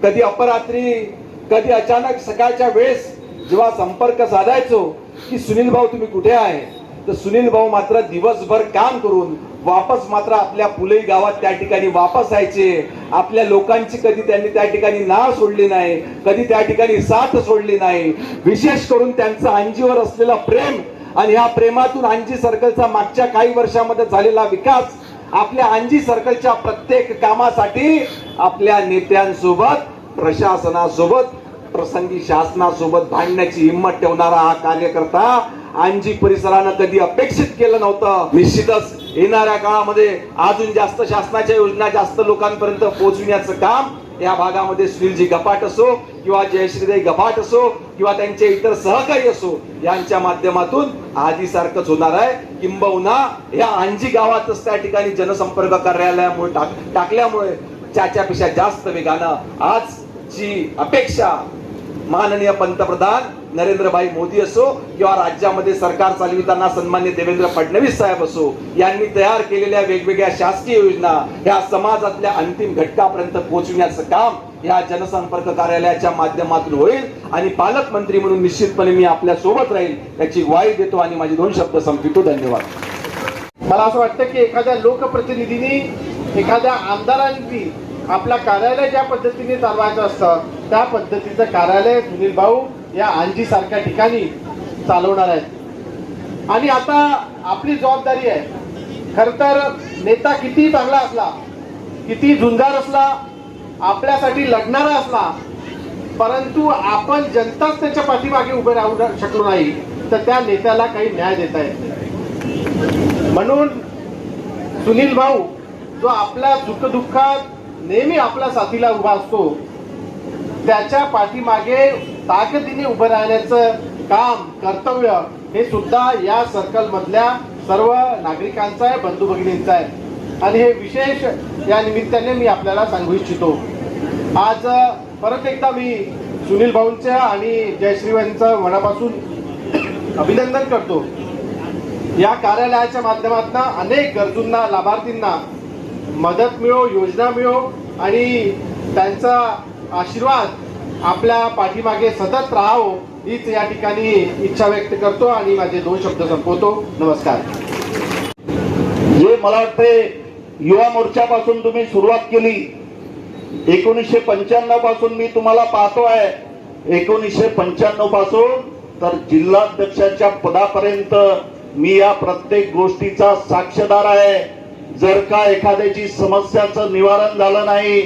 कधी अपरात्री कधी अचानक सकाळच्या वेळेस जेव्हा संपर्क साधायचो की सुनील भाऊ तुम्ही कुठे आहे तर सुनील भाऊ मात्र दिवसभर काम करून वापस मात्र आपल्या पुलई गावात त्या ठिकाणी वापस यायचे. आपल्या लोकांची कधी त्यांनी त्या ठिकाणी नाळ सोडली नाही कधी त्या ठिकाणी साथ सोडली नाही. विशेष करून त्यांचं अंजीवर असलेलं प्रेम आणि ह्या प्रेमातून अंजी सर्कलचा मागच्या काही वर्षामध्ये झालेला विकास आपल्या अंजी सर्कलच्या प्रत्येक कामासाठी आपल्या नेत्यांसोबत प्रशासनासोबत प्रसंगी शासनासोबत भांडण्याची हिंमत ठेवणारा हा कार्यकर्ता आंजी परिसरानं कधी अपेक्षित केलं नव्हतं. निश्चितच येणाऱ्या काळामध्ये अजून जास्त शासनाच्या योजना जास्त लोकांपर्यंत पोहोचविण्याचं काम या भागामध्ये सुनीलजी गपाट असो किंवा जयश्रीदाई गपाट असो किंवा त्यांचे इतर सहकारी असो यांच्या माध्यमातून आधीसारखंच होणार आहे. किंबहुना या अंजी गावातच त्या ठिकाणी जनसंपर्क कार्यालयामुळे टाक टाकल्यामुळे त्याच्यापेक्षा जास्त वेगानं आजची अपेक्षा माननीय पंतप्रधान नरेंद्रभाई मोदी असो किंवा राज्यामध्ये सरकार चालविताना सन्मान्य देवेंद्र फडणवीस साहेब असो यांनी तयार केलेल्या वेगवेगळ्या शासकीय योजना ह्या समाजातल्या अंतिम घटकापर्यंत पोहोचविण्याचं काम या जनसंपर्क कार्यालयाच्या माध्यमातून होईल आणि पालकमंत्री म्हणून निश्चितपणे मी आपल्यासोबत राहील याची ग्वाही देतो आणि माझे दोन शब्द संपितो धन्यवाद. मला असं वाटतं की एखाद्या लोकप्रतिनिधींनी एखाद्या आमदारांनी आपला कार्यालय ज्या पद्धतीने चालवायचं असतं त्या पद्धतीचं कार्यालय सुनील भाऊ या आंजी सारख्या ठिकाणी चालवणार आहेत. आणि आता आपली जबाबदारी आहे. खर तर नेता किती चांगला असला किती झुंजार असला आपल्यासाठी लढणारा असला परंतु आपण जनताच त्याच्या पाठीमागे उभे राहू शकलो नाही तर त्या नेत्याला काही न्याय देता येत नाही. म्हणून सुनील भाऊ जो आपल्या दुःखदुःखात नेहमी आपल्या साथीला उभा असतो त्याच्या पाठीमागे ताकदीने उभं राहण्याचं काम कर्तव्य हे सुद्धा या सर्कल मधल्या सर्व नागरिकांचं आहे बंधू भगिनींचं आहे. आणि हे विशेष या निमित्ताने मी आपल्याला सांगू इच्छितो. आज परत एकदा मी सुनील भाऊंचं आणि जयश्रीवांचं मनापासून अभिनंदन करतो. या कार्यालयाच्या माध्यमातून अनेक गरजूंना लाभार्थींना मदत मिळो योजना मिळो आणि त्यांचा आशीर्वाद आपल्या पाठीमागे सतत राहावं हीच या ठिकाणी इच्छा व्यक्त करतो आणि माझे दोन शब्द संपवतो. नमस्कार. जे मला वाटते युवा मोर्चापासून तुम्ही सुरुवात केली. एकोणीसशे पंच्याण्णवपासून मी तुम्हाला पाहतो आहे. एकोणीसशे पंच्याण्णवपासून तर जिल्हाध्यक्षाच्या पदापर्यंत मी या प्रत्येक गोष्टीचा साक्षीदार आहे. जर का एखाद्याची समस्याचं निवारण झालं नाही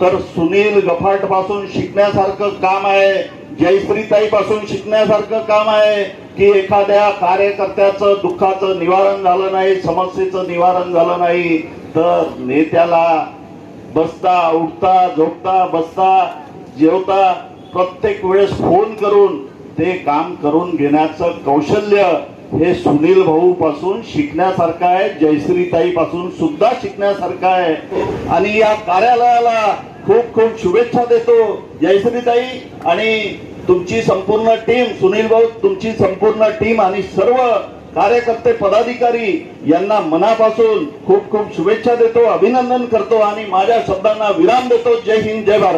तर सुनील गफाटपासून शिकण्यासारखं काम आहे जयश्रीताई पासून शिकण्यासारखं काम आहे की एखाद्या कार्यकर्त्याचं दुःखाचं निवारण झालं नाही समस्येचं निवारण झालं नाही तर नेत्याला बसता उठता झोपता बसता जेवता प्रत्येक वेळेस फोन करून ते काम करून घेण्याचं कौशल्य हे सुनील भाऊ पासून शिकण्यासारखं आहे जयश्रीताई पासून सुद्धा शिकण्यासारखं आहे. आणि या कार्यालयाला खूप खूप शुभेच्छा देतो जयश्रीताई आणि तुमची संपूर्ण टीम सुनील भाऊ तुमची संपूर्ण टीम आणि सर्व कार्यकर्ते पदाधिकारी यांना मनापासून खूप खूप शुभेच्छा देतो अभिनंदन करतो आणि माझ्या शब्दांना विराम देतो. जय हिंद जय भारत.